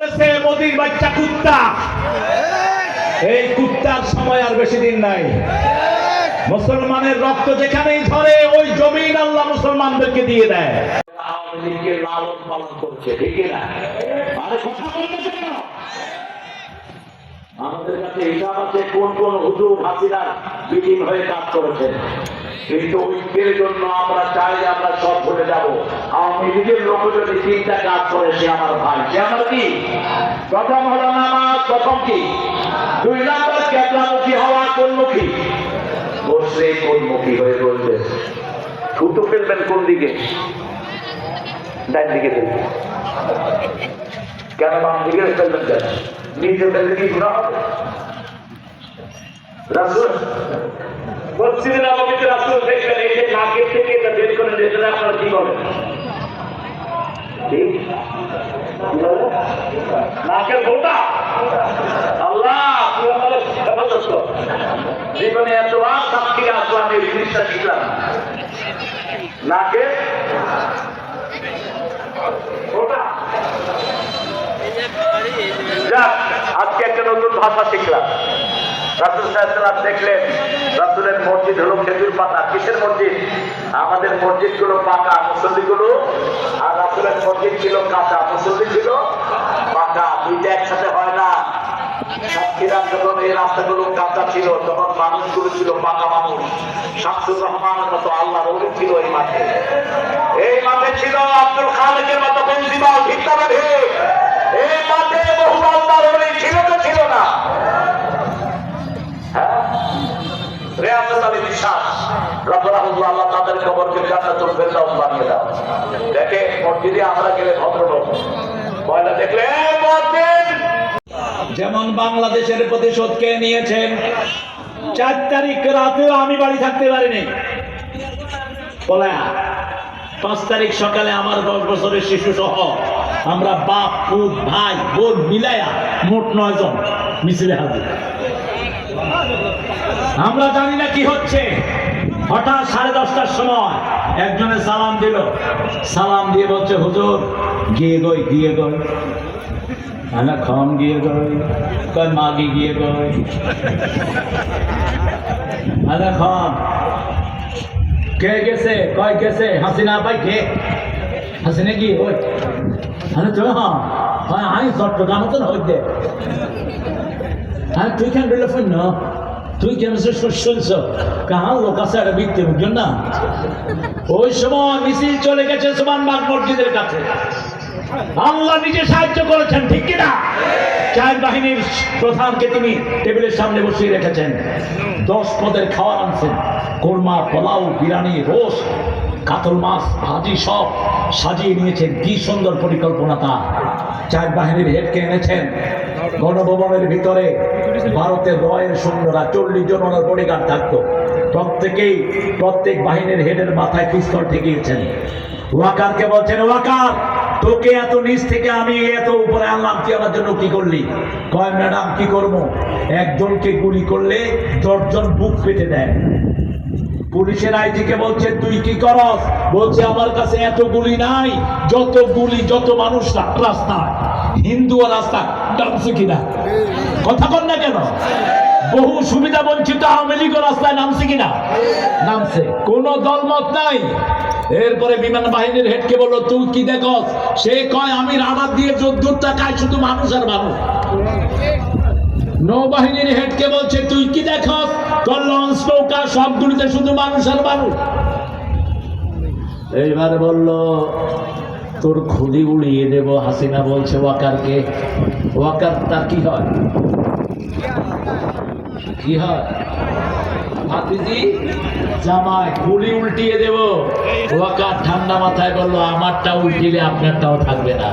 মোদির বাচ্চা কুত্তা। এই কুত্তার সময় আর বেশি দিন নাই। মুসলমানের রক্ত যেখানেই ঝরে, ওই জমিন আল্লাহ মুসলমানদেরকে দিয়ে দেয়। আমাদের কাছে হিসাব আছে কোন কোন হুজুর হাসিনার বিলীন হয়ে কাজ করেছেন। কিন্তু ঐক্যের জন্য আমরা চাই আমরা সব ভুলে যাব। লোক যদি কাজ করে, সে আমার ভাই। সে আমার কি? প্রথম প্রথম কি? দুই হওয়া, কোনমুখী? বসে কোনমুখী হয়ে ফেলবেন কোন দিকে? দিকে কেন বাম দিকে ফেলবেন নিজে কি রাসূল এই যে নাকের থেকে এটা বের করে দিয়েছেন আপনারা কি এই জিনিসটা শিখলাম নাকের আজকে একটা নতুন ভাষা শিখলাম রাসুল সাহেব দেখলেন, রাসুলের মসজিদ হলো খেজুর পাতা। কিসের মসজিদ? আমাদের মসজিদগুলো পাকা মুসল্লি গুলো আর রাসুলের মসজিদ ছিল কাঁচা, মুসল্লি ছিল পাকা। দুইটা একসাথে হয় না। এই রাস্তাগুলো কাঁচা ছিল, তখন মানুষগুলো ছিল পাকা মানুষ। আল্লাহ ছিল এই মাঠে। এই মাঠে ছিল আব্দুল এই মাঠে আল্লাহ ছিল তো ছিল না। যেমন বাংলাদেশের প্রতিশোধ কে নিয়েছেন, চার তারিখ রাতেও আমি বাড়ি থাকতে পারিনি। পাঁচ তারিখ সকালে আমার দশ বছরের শিশু সহ আমরা বাপ, পুত, ভাই, বোন মিলায়া মোট নয় জন মিছিলে হাজির। আমরা জানি না কি হচ্ছে। হঠাৎ সাড়ে দশটার সময় একজনে সালাম দিল। সালাম দিয়ে বলছে, হুজুর, গিয়ে গই গিয়ে গই। আমি খন গিয়ে গই। কয়, মাগি গিয়ে গই। আরে খন কে গেছে? কয় গেছে? হাসিনা ভাই কে? হাসিনা কি? ওই। আরে, তো হ্যাঁ। হয়, আমি চট্টগ্রামে তো নয় আর তুই কেন দিলে ফোন তুই কেন শুনছ? কাহার লোক আছে একটা বৃত্তি বুঝছেন না? ওই সময় মিছিল চলে গেছে সুমান বাগ মসজিদের কাছে। আল্লাহ নিজে সাহায্য করেছেন, ঠিক কিনা? চার বাহিনীর প্রধানকে তিনি টেবিলের সামনে বসিয়ে রেখেছেন। দশ পদের খাওয়ার আনছেন। কোরমা, পোলাও, বিরিয়ানি রোস কাতল মাছ ভাজি সব সাজিয়ে নিয়েছেন কি সুন্দর পরিকল্পনা তা চার বাহিনীর হেডকে এনেছেন গণভবনের ভিতরে। ভারতের রয়ের সৈন্যরা চল্লিশ জন ওনার বডিগার্ড থাকতো। প্রত্যেকেই, প্রত্যেক বাহিনীর হেডের মাথায় পিস্তল ঠেকিয়েছেন। ওয়াকারকে বলছেন, ওয়াকার, তোকে এত নিচ থেকে আমি এত উপরে আনলাম, তুই আমার জন্য কি করলি? কয়, ম্যাডাম, কি করব? একজনকে গুলি করলে দশজন বুক পেটে দেয়। পুলিশের আইজিকে বলছে, তুই কি করস? বলছে, আমার কাছে এত গুলি নাই, যত গুলি, যত মানুষ রাস্তায় হিন্দু রাস্তা, নামছে কিনা? কথা কন না কেন? বহু সুবিধা বঞ্চিত আওয়ামী লীগ রাস্তায় নামছে কিনা? নামছে। কোন দলমত নাই। এরপরে বিমান বাহিনীর হেডকে বলল, তুই কি দেখস? সে কয়, আমি রাডার দিয়ে চোদ্দোর টাকায় শুধু মানুষ আর মানুষ। নৌবাহিনীর হেডকে বলছে, তুই সবগুলিতে শুধু মানুষ আর মানুষ। এইবার বলল, তোর খুলি উড়িয়ে দেব, হাসিনা বলছে ওয়াকারকে। ওয়াকার, তার কি হয়? কি হয়? জামাই, খুলি উল্টিয়ে দেব। ওয়াকার ঠান্ডা মাথায় বলল, আমারটা উল্টিলে আপনারটাও থাকবে না।